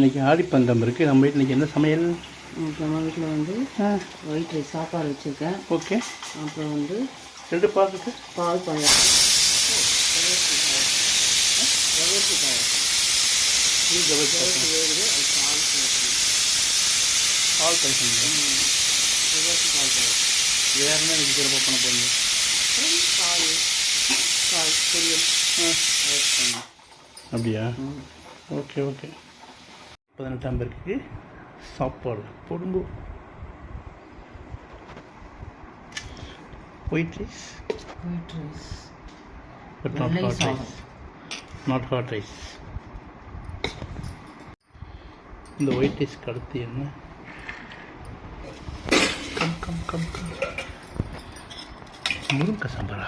இன்னைக்கு ஆடிப்பந்தம் இருக்குது நம்ம வீட்டில் இன்னைக்கு என்ன சமையல்? நம்ம வீட்டில் வந்து ஒயிட் ரைஸ் சாப்பாடு வச்சுருக்கேன். ஓகே. அப்புறம் வந்து ரெண்டு பால் இருக்கு பால் பாயாசம் பால் பாயசம் வேறு என்ன இன்னைக்கு சிறப்பாக பண்ண போறீங்க? பால். பால். பொரியல் அப்படியா? Okay okay. பதினெட்டாம் பேருக்கு சாப்பாடு பொடுங்கு white rice white rice but not hot. Rice not hot rice இந்த ஒயிட் ரைஸ்க்கு அடுத்து என்ன? கம் கம் கம் கம் முருங்கை சாம்பாரா?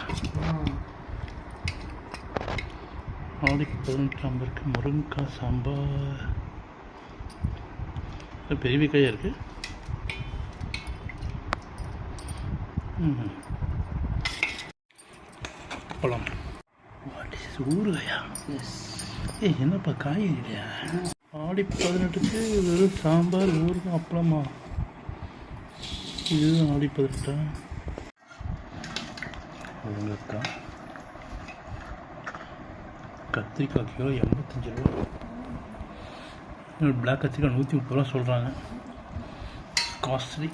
ஆடி பதினெட்டாம் பேருக்கு முருங்கைக்காய் சாம்பார். பெரிய வெங்காயம் இருக்கு. ம் பழம் வாட் இஸ் ஊறுகாயா? எஸ் ஏய் என்னப்பா காய் இல்லையா ஆடி பதினெட்டுக்கு வெறும் சாம்பார் ஊறுகாய் அப்பளமா? இது ஆடி பதினெட்டா? முருங்கைக்காய் கத்திரிக்காய் கிலோ எண்பத்தஞ்சு ரூபா. பிளாக் கத்திரிக்காய் நூற்றி முப்பது ரூபா சொல்கிறாங்க காஸ்ட்லி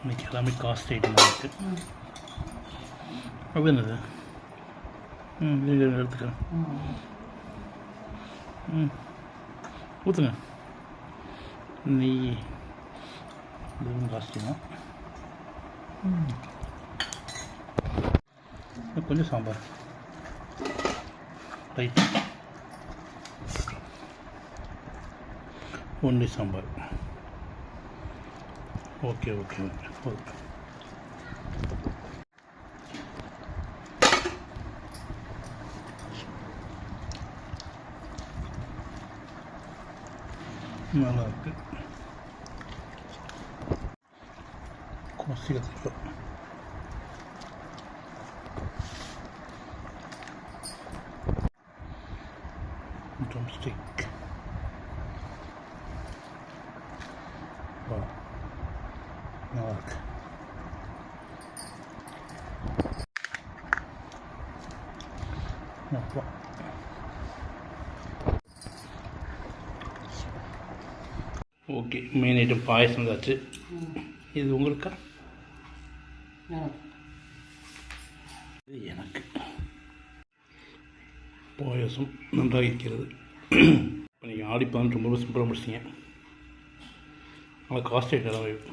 இன்னைக்கு எல்லாமே காஸ்ட்லி ஐட்டமாக இருக்குது அது என்னது? ம் எடுத்துக்கிறேன் ம். ஊற்றுங்க நெய் இதுவும் காஸ்ட்லி தான். கொஞ்சம் sambar. Right one sambar. Okay okay okay. Okay நல்லா இருக்கு. கோசி கத்திரிக்காய் drumstick. Wow. நல்லா இருக்கு அப்பா ஓகே மெயின் ஐட்டம் பாயசம் தாச்சு இது உங்களுக்கா? இது எனக்கு. பாயசம் நன்றாக இருக்கிறது. இப்போ நீங்கள் ஆடி பதினெட்டு ரொம்ப சிம்பிளாக முடிச்சிங்க ஆனால் காஸ்ட் ஐட்டம்